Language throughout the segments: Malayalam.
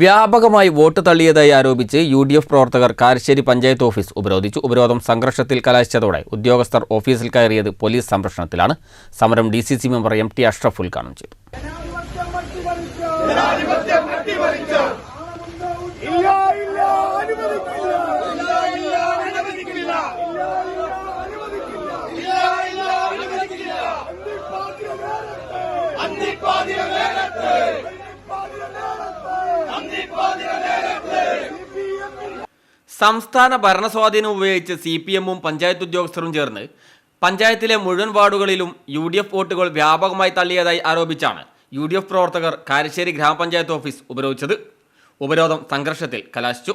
വ്യാപകമായി വോട്ട് തള്ളിയതായി ആരോപിച്ച് യു ഡി എഫ് പ്രവർത്തകർ കാരശ്ശേരി പഞ്ചായത്ത് ഓഫീസ് ഉപരോധിച്ചു. ഉപരോധം സംഘർഷത്തിൽ കലാശിച്ചതോടെ ഉദ്യോഗസ്ഥർ ഓഫീസിൽ കയറിയത് പോലീസ് സംരക്ഷണത്തിലാണ്. സമരം D C C member M T Ashraf ഉദ്ഘാടനം ചെയ്തു. സംസ്ഥാന ഭരണസ്വാധീനം ഉപയോഗിച്ച് സി പി എമ്മും പഞ്ചായത്ത് ഉദ്യോഗസ്ഥരും ചേർന്ന് പഞ്ചായത്തിലെ മുഴുവൻ വാർഡുകളിലും യു ഡി എഫ് വോട്ടുകൾ വ്യാപകമായി തള്ളിയതായി ആരോപിച്ചാണ് യു ഡി എഫ് പ്രവർത്തകർ കാരശ്ശേരി ഗ്രാമപഞ്ചായത്ത് ഓഫീസ് ഉപരോധിച്ചത്. ഉപരോധം സംഘർഷത്തിൽ കലാശിച്ചു.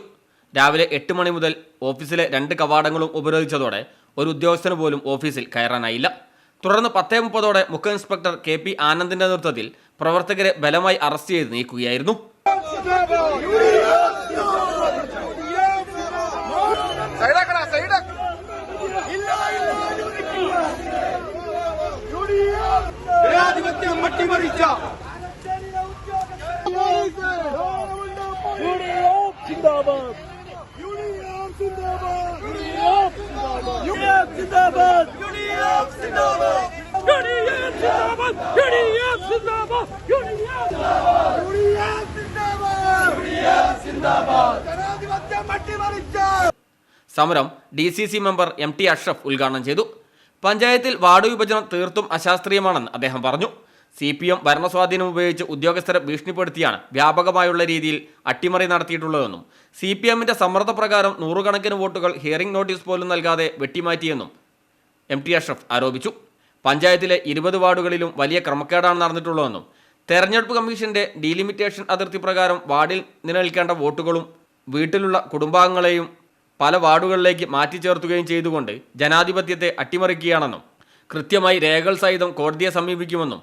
രാവിലെ എട്ട് മണി മുതൽ ഓഫീസിലെ രണ്ട് കവാടങ്ങളും ഉപരോധിച്ചതോടെ ഒരു ഉദ്യോഗസ്ഥന് പോലും ഓഫീസിൽ കയറാനായില്ല. തുടർന്ന് പത്തേ മുപ്പതോടെ മുഖ്യ ഇൻസ്പെക്ടർ കെ പി ആനന്ദിന്റെ നേതൃത്വത്തിൽ പ്രവർത്തകരെ ബലമായി അറസ്റ്റ് ചെയ്ത് നീക്കുകയായിരുന്നു. സിന്ദാബാദ് യൂണിയൻ സിന്ദാബാദ് യൂണിയൻ സിന്ദാബാദ് യൂണിയൻ സിന്ദാബാദ് യൂണിയൻ സിന്ദാബാദ് യൂണിയൻ സിന്ദാബാദ് യൂണിയൻ സിന്ദാബാദ് യൂണിയൻ സിന്ദാബാദ് ജനാധിപത്യം മട്ടിമറിച്ച സമരം D C C member M T Ashraf ഉദ്ഘാടനം ചെയ്തു. പഞ്ചായത്തിൽ വാർഡ് വിഭജനം തീർത്തും അശാസ്ത്രീയമാണെന്ന് അദ്ദേഹം പറഞ്ഞു. സി പി എം ഭരണസ്വാധീനം ഉപയോഗിച്ച് ഉദ്യോഗസ്ഥരെ ഭീഷണിപ്പെടുത്തിയാണ് വ്യാപകമായുള്ള രീതിയിൽ അട്ടിമറി നടത്തിയിട്ടുള്ളതെന്നും സി പി എമ്മിന്റെ സമ്മർദ്ദപ്രകാരം നൂറുകണക്കിന് വോട്ടുകൾ ഹിയറിംഗ് നോട്ടീസ് പോലും നൽകാതെ വെട്ടിമാറ്റിയെന്നും എം ടി അഷ്റഫ് ആരോപിച്ചു. പഞ്ചായത്തിലെ ഇരുപത് വാർഡുകളിലും വലിയ ക്രമക്കേടാണ് നടന്നിട്ടുള്ളതെന്നും തെരഞ്ഞെടുപ്പ് കമ്മീഷന്റെ ഡീലിമിറ്റേഷൻ അതിർത്തി പ്രകാരം വാർഡിൽ നിലനിൽക്കേണ്ട വോട്ടുകളും വീട്ടിലുള്ള കുടുംബാംഗങ്ങളെയും പല വാർഡുകളിലേക്ക് മാറ്റിച്ചേർത്തുകയും ചെയ്തുകൊണ്ട് ജനാധിപത്യത്തെ അട്ടിമറിക്കുകയാണെന്നും കൃത്യമായി രേഖകൾ സഹിതം കോടതിയെ സമീപിക്കുമെന്നും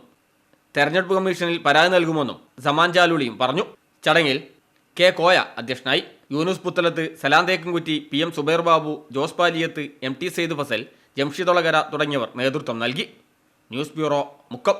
തെരഞ്ഞെടുപ്പ് കമ്മീഷനിൽ പരാതി നൽകുമെന്നും സമാൻ ചാലുളിയും പറഞ്ഞു. ചടങ്ങിൽ കെ കോയ അധ്യക്ഷനായി. Yunus Puthalath Salam Thekkankutti P M Subair Babu Jose Paliyath M T Saeed Fasal Jamshidolakara തുടങ്ങിയവർ നേതൃത്വം നൽകി. News bureau Mukkam.